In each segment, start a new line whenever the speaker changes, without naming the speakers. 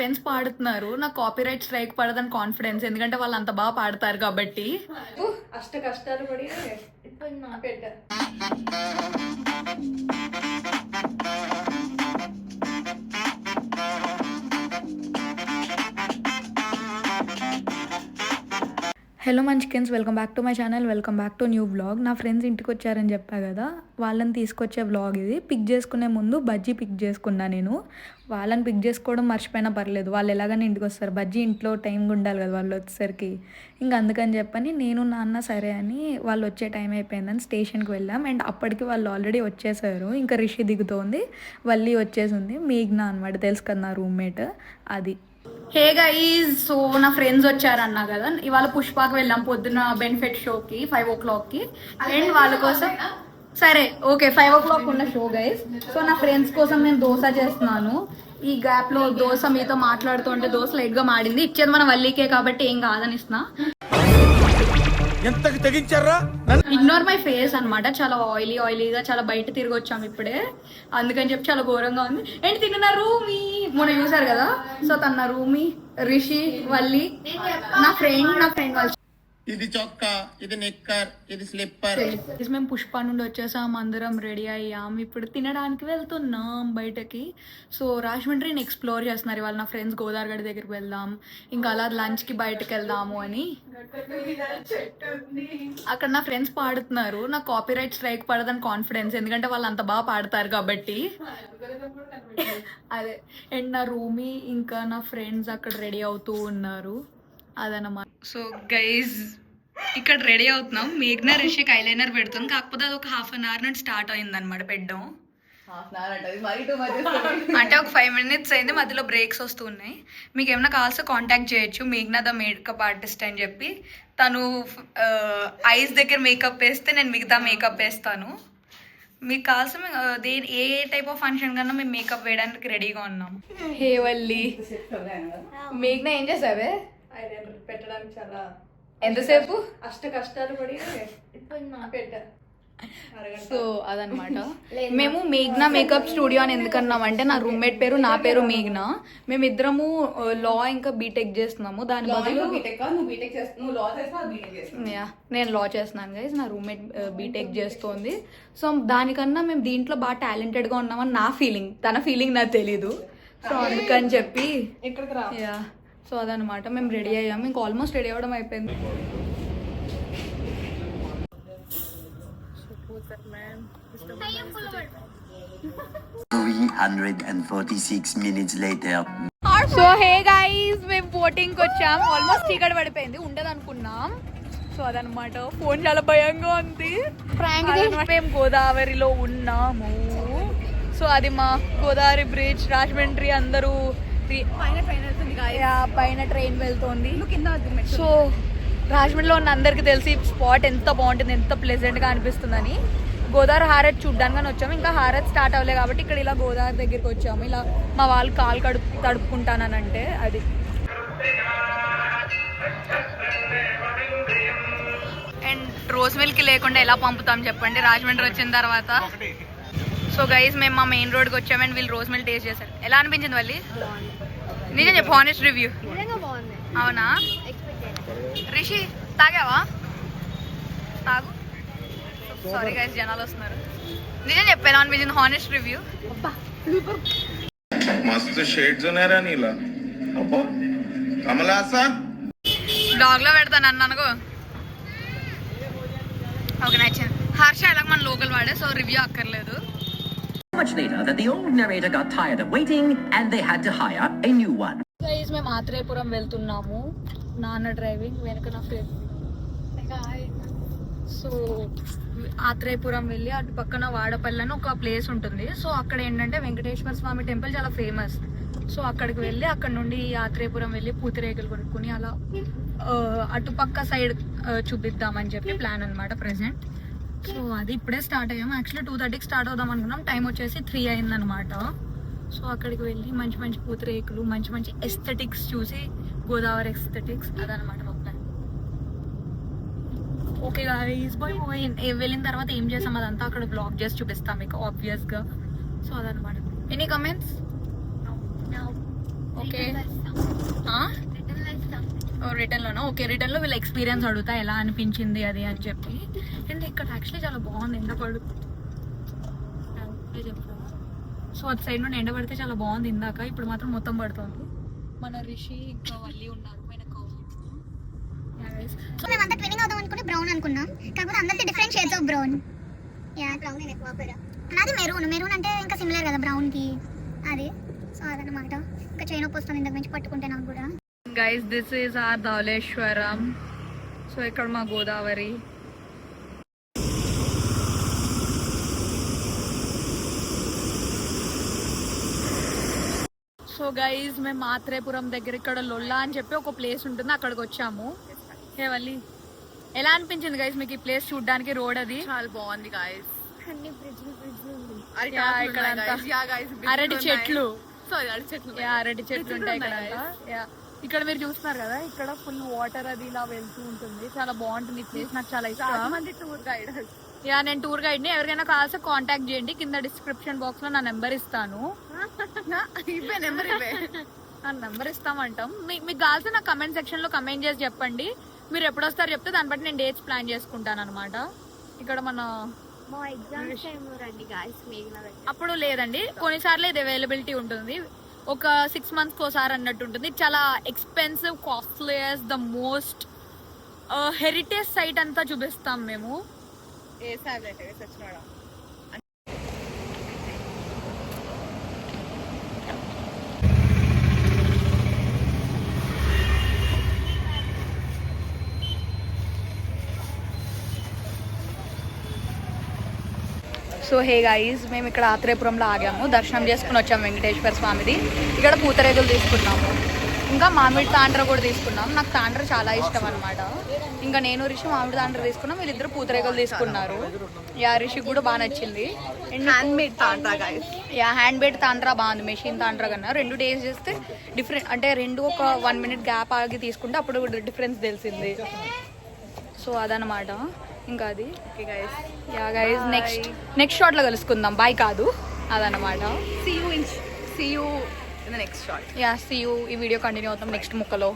Friends పాడుతున్నారు. నా copyright strike పడదని కాన్ఫిడెన్స్ ఎందుకంటే వాళ్ళు అంత బాగా పాడతారు కాబట్టి.
అష్ట కష్టాలు పడి ఇప్పుడు
hello మంచికెన్స్ welcome back to my channel welcome back to new blog నా ఫ్రెండ్స్ ఇంటికి వచ్చారని చెప్పా కదా? వాళ్ళని తీసుకొచ్చే వ్లాగ్ ఇది. పిక్ చేసుకునే ముందు బజ్జీ పిక్ చేసుకున్నా నేను. వాళ్ళని పిక్ చేసుకోవడం మర్చిపోయినా పర్లేదు. వాళ్ళు ఎలాగైనా ఇంటికి వస్తారు. బజ్జీ ఇంట్లో టైం ఉండాలి కదా వాళ్ళు వచ్చేసరికి. ఇంక అందుకని చెప్పని నేను నాన్న సరే అని వాళ్ళు వచ్చే టైం అయిపోయిందని స్టేషన్కి వెళ్ళాం. అండ్ అప్పటికి వాళ్ళు ఆల్రెడీ వచ్చేసారు. ఇంకా రిషి దిగుతోంది. వల్లి వచ్చేసింది. మేఘ్నా అనమాట తెలుసు కదా నా రూమ్మేట్ అది. హే గైజ్ సో నా ఫ్రెండ్స్ వచ్చారన్నా కదా. ఇవాళ పుష్పాకి వెళ్ళాం పొద్దున బెనిఫిట్ షోకి ఫైవ్ ఓ క్లాక్కి అండ్ వాళ్ళ కోసం సరే ఓకే ఫైవ్ ఓ క్లాక్ ఉన్న షో గైస్ సో నా ఫ్రెండ్స్ కోసం నేను దోశ చేస్తున్నాను. ఈ గ్యాప్లో దోశ మీతో మాట్లాడుతుంటే దోశ లైట్గా మాడింది. ఇచ్చేది మన వల్లికే కాబట్టి ఏం కాదని ఇస్తున్నా
ఎంతకు తెగించారా?
ఇగ్నోర్ మై ఫేస్ అన్నమాట. చాలా ఆయిలీ ఆయిలీగా చాలా బయట తిరిగి వచ్చాము ఇప్పుడే. అందుకని చెప్పి చాలా ఘోరంగా ఉంది. ఏంటి తిన్న రూమి? మొన్న చూసారు కదా? సో తన రూమి రిషి వల్లి నా ఫ్రెండ్ నా ఫ్రెండ్ వాళ్ళు
ఇది చొక్కా ఇది నిక్కర్ ఇది స్లిప్పర్.
మేము పుష్ప నుండి వచ్చేసాం అందరం రెడీ అయ్యాం. ఇప్పుడు తినడానికి వెళ్తున్నాం బయటకి. సో రాజమండ్రిని ఎక్స్ప్లోర్ చేస్తున్నారు ఇవాళ నా ఫ్రెండ్స్ గోదావరి దగ్గరికి వెళ్దాం. ఇంకా అలా లంచ్కి బయటకు వెళ్దాము అని. అక్కడ నా ఫ్రెండ్స్ పాడుతున్నారు. నాకు కాపీరైట్ స్ట్రైక్ పడదని కాన్ఫిడెన్స్ ఎందుకంటే వాళ్ళు అంత బాగా పాడతారు కాబట్టి. అదే. అండ్ నా రూమీ ఇంకా నా ఫ్రెండ్స్ అక్కడ రెడీ అవుతూ ఉన్నారు. అదనమాట సో గైజ్ ఇక్కడ రెడీ అవుతున్నాం. మేఘ్నా రిషిక్ ఐలైనర్ పెడుతుంది. కాకపోతే అది ఒక హాఫ్ అన్ అవర్ నుండి స్టార్ట్ అయింది అనమాట పెట్టడం అంటే ఒక ఫైవ్ మినిట్స్ అయింది. మధ్యలో బ్రేక్స్ వస్తూ ఉన్నాయి మీకు ఏమైనా కావాల్సి కాంటాక్ట్ చేయొచ్చు. మేఘ్నా ద మేకప్ ఆర్టిస్ట్ అని చెప్పి. తను ఐస్ దగ్గర మేకప్ వేస్తే నేను మిగతా మేకప్ వేస్తాను. మీకు కావాల్సిన ఆ, దే ఏ టైప్ ఆఫ్ ఫంక్షన్ కన్నా మేము మేకప్ వేయడానికి రెడీగా ఉన్నాం. హే వల్లి. మేఘ్నా ఏం చేసావే?
ఆయన పెట్టడానికి చాలా
ఎంతసేపు?
అష్ట కష్టాలు పడి
సో అదనమాట మేము మేఘ్నా మేకప్ స్టూడియో అని ఎందుకన్నాం అంటే నా రూమ్మేట్ పేరు నా పేరు మేఘ్నా. మేమిద్దరము లా ఇంకా బీటెక్ చేస్తున్నాము. దాని బదులు యా నేను లా చేస్తున్నాను గైస్ నా రూమ్మేట్ బీటెక్ చేస్తోంది. సో దానికన్నా మేము దీంట్లో బాగా టాలెంటెడ్గా ఉన్నామని నా ఫీలింగ్ తన ఫీలింగ్ నాకు తెలీదు. సో అందుకని చెప్పి
ఇక్కడికి రా.
యా. సో అదనమాట మేము రెడీ అయ్యాము. ఇంకా ఆల్మోస్ట్ రెడీ అవ్వడం అయిపోయింది.
346 minutes later.
So hey guys మేము బోటింగ్కి వచ్చాం. ఆల్మోస్ట్ చీకటి పడిపోయింది. ఉండదు అనుకున్నాం సో అదనమాట ఫోన్ చాలా భయంగా ఉంది. మేము గోదావరిలో ఉన్నాము. సో అది మా గోదావరి బ్రిడ్జ్ రాజమండ్రి అందరూ పైన ట్రైన్ వెళ్తోంది సో రాజమండ్రిలో ఉన్న అందరికి తెలిసి స్పాట్ ఎంత బాగుంటుంది ఎంత ప్లెజెంట్గా అనిపిస్తుందని. గోదావరి హారత్ చూడ్డానికి వచ్చాము. ఇంకా హారత్ స్టార్ట్ అవ్వలే కాబట్టి ఇక్కడ ఇలా గోదావరి దగ్గరికి వచ్చాము. ఇలా మా వాళ్ళు కాలు కడుపు తడుపుకుంటానంటే అది. అండ్ రోజ్ మిల్క్ లేకుండా ఎలా పంపుతాం చెప్పండి? రాజమండ్రి వచ్చిన తర్వాత. సో గైస్ మేము మా మెయిన్ రోడ్కి వచ్చామని వీళ్ళు రోజు మిల్క్ టేస్ట్ చేశారు. ఎలా అనిపించింది మళ్ళీ? నిజం చెప్పు హానెస్ట్ రివ్యూ అవునా? రిషి తాగావా? తాగు. సారీ గైస్ జనాలు వస్తున్నారు. నిజం చెప్పు ఎలా అనిపించింది? హానెస్ట్ రివ్యూ
మస్తు షేడ్స్ ఉన్నారా నీలా. అబ్బో.
కమలాసా డాగ్లో పెడతాను అన్న అనుకో. ఓకే నచ్చింది. హర్ష ఎలాగ మన లోకల్ వాడే సో రివ్యూ అక్కర్లేదు.
Much later that the old narrator got tired of waiting and they had to hire a new one.
Guys మేము ఆత్రేయపురం వెళ్తున్నాము. నాన్న డ్రైవింగ్ వెనక నా ఫ్రెండ్. సో ఆత్రేయపురం వెళ్ళి అటు పక్కన వాడపల్లి అని ఒక ప్లేస్ ఉంటుంది. సో అక్కడ ఏంటంటే వెంకటేశ్వర స్వామి టెంపుల్ చాలా ఫేమస్ సో అక్కడికి వెళ్ళి అక్కడ నుండి ఆత్రేయపురం వెళ్ళి పూతిరేకులు కొనుక్కొని అలా ఆ, అటుపక్క సైడ్ చూపిద్దామని చెప్పి ప్లాన్ అనమాట ప్రెసెంట్ సో అది ఇప్పుడే స్టార్ట్ అయ్యాము యాక్చువల్లీ టూ థర్టీకి స్టార్ట్ అవుదాం అనుకున్నాం. టైం వచ్చేసి త్రీ అయిందనమాట సో అక్కడికి వెళ్ళి మంచి మంచి పూతరేకులు మంచి మంచి ఎస్థెటిక్స్ చూసి గోదావరి ఎస్థెటిక్స్ అదనమాట ఓకే గాయస్ బాయ్ బాయ్ వెళ్ళిన తర్వాత ఏం చేసాం? అదంతా అక్కడ బ్లాగ్ చేసి చూపిస్తాం మీకు ఆబ్వియస్గా. సో అదనమాట ఎనీ కమెంట్స్ ఓకే రిటర్న్లోనా ఓకే రిటర్న్లో వీళ్ళ ఎక్స్పీరియన్స్ అడుగుతా ఎలా అనిపించింది అది అని చెప్పి. అండ్ ఇక్కడ యాక్చువల్లీ చాలా బాగుంది ఎండ పడు సో అటు సైడ్ నుండి ఎండ పడితే చాలా బాగుంది ఇందాక ఇప్పుడు మాత్రం మొత్తం పడుతుంది. మన రిషి ఇంకా వల్లి ఉన్నారు వెనక Yeah, guys.
సో మేమంతా ట్విన్నింగ్ అవుదాం అనుకుంటే బ్రౌన్ అనుకున్నాం కాకపోతే అందరికి different shades of brown yeah brown ఎక్కువ నాది మెరూన్ మెరూన్ అంటే ఇంకా సిమిలర్ కదా బ్రౌన్కి అది. సో అదనమాట ఇంకా చైన్ నొప్పి వస్తుంది ఇంతకు మించి పట్టుకుంటే నాకు కూడా.
Guys this is our Dhavaleswaram so ఇక్కడ మా గోదావరి. సో గైజ్ మేము మాత్రేపురం దగ్గర ఇక్కడ లొల్లా అని చెప్పి ఒక ప్లేస్ ఉంటుంది. అక్కడికి వచ్చాము. హే వల్లి? ఎలా అనిపించింది గైస్ మీకు ఈ ప్లేస్ చూడడానికి రోడ్ అది?
చాలా బాగుంది
అంతా. అరటి చెట్లు.
అరటి చెట్లు
యా అరటి చెట్లు ఉంటాయి ఇక్కడ. ఇక్కడ మీరు చూస్తున్నారు కదా ఇక్కడ ఫుల్ వాటర్ అది ఇలా వెళ్తూ ఉంటుంది. చాలా బాగుంటుంది ప్లేస్ నాకు చాలా ఇష్టం.
మంది టూర్ గైడర్స్
యా నేను టూర్ గైడ్ని. ఎవరికైనా కావాల్సి కాంటాక్ట్ చేయండి. కింద డిస్క్రిప్షన్ బాక్స్లో నా నెంబర్ ఇస్తాను.
ఇవే నెంబర్ ఇవే
నా నెంబర్ ఇస్తామంటాం. మీ- మీకు కావాల్సిన నా కమెంట్ సెక్షన్లో కమెంట్ చేసి చెప్పండి. మీరు ఎప్పుడు వస్తారో చెప్తే దాన్ని బట్టి నేను డేట్స్ ప్లాన్ చేసుకుంటాను అనమాట ఇక్కడ మన అప్పుడు లేదండి. కొన్నిసార్లు ఇది అవైలబిలిటీ ఉంటుంది. ఒక సిక్స్ మంత్స్కి ఒకసారి అన్నట్టు ఉంటుంది. చాలా expensive costliest the most heritage site అంతా చూపిస్తాం మేము.
ఏ సాబ్లెట్
సో హే గైజ్ మేము ఇక్కడ ఆత్రేయపురంలో ఆగాము. దర్శనం చేసుకుని వచ్చాము వెంకటేశ్వర స్వామిది. ఇక్కడ పూతరేగులు తీసుకున్నాము. ఇంకా మామిడి తాండ్ర కూడా తీసుకున్నాం నాకు తాండ్ర చాలా ఇష్టం అనమాట ఇంకా నేను రిషి మామిడి తాండ్ర తీసుకున్నాం. వీళ్ళిద్దరు పూతరేగులు తీసుకున్నారు. యా రిషి కూడా బాగా నచ్చింది.
హ్యాండ్ మేడ్ తాండ్రా గాయస్
యా హ్యాండ్ మేడ్ తాండ్రా బాగుంది. మెషిన్ తాండ్రా కన్నా. రెండు డేస్ చేస్తే డిఫరెంట్ అంటే రెండు ఒక వన్ మినిట్ గ్యాప్ ఆగి తీసుకుంటే అప్పుడు డిఫరెన్స్ తెలిసింది. సో అదనమాట ఇంకా అది.
Okay guys
yeah guys next next షాట్లో కలుసుకుందాం. బాయ్ కాదు. అదనమాట
see you in see you in the next
yeah see you ఈ వీడియో కంటిన్యూ అవుతాం నెక్స్ట్ ముక్కలో.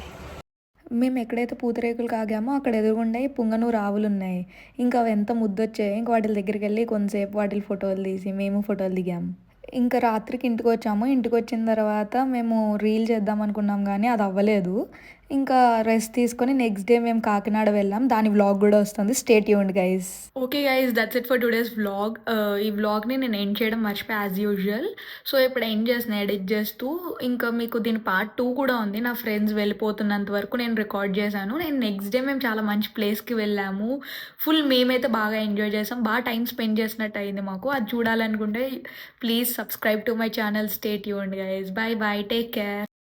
మేము ఎక్కడైతే పూతరేకులు కాగామో అక్కడ ఎదురుగుండే పుంగనూరు ఆవులు ఉన్నాయి. ఇంకా అవి ఎంత ముద్దొచ్చాయి ఇంకా వాటి దగ్గరికి వెళ్ళి కొంతసేపు వాటి ఫోటోలు తీసి మేము ఫోటోలు దిగాం. ఇంకా రాత్రికి ఇంటికి వచ్చాము. ఇంటికి వచ్చిన తర్వాత మేము రీల్ చేద్దాం అనుకున్నాం కానీ అది అవ్వలేదు. ఇంకా రెస్ట్ తీసుకొని నెక్స్ట్ డే మేము కాకినాడ వెళ్ళాం. దాని వ్లాగ్ కూడా వస్తుంది. Stay tuned guys okay guys that's it for today's vlog ఈ వ్లాగ్ని నేను ఎండ్ చేయడం మర్చిపోయి యాజ్ యూజువల్ సో ఇప్పుడు ఎండ్ చేసిన ఎడిట్ చేస్తూ ఇంకా మీకు దీని పార్ట్ టూ కూడా ఉంది. నా ఫ్రెండ్స్ వెళ్ళిపోతున్నంత వరకు నేను రికార్డ్ చేశాను. నేను నెక్స్ట్ డే మేము చాలా మంచి ప్లేస్కి వెళ్ళాము. ఫుల్ మేమైతే బాగా ఎంజాయ్ చేసాం. బాగా టైం స్పెండ్ చేసినట్టు అయింది మాకు. అది చూడాలనుకుంటే please subscribe to my channel stay tuned guys bye bye take care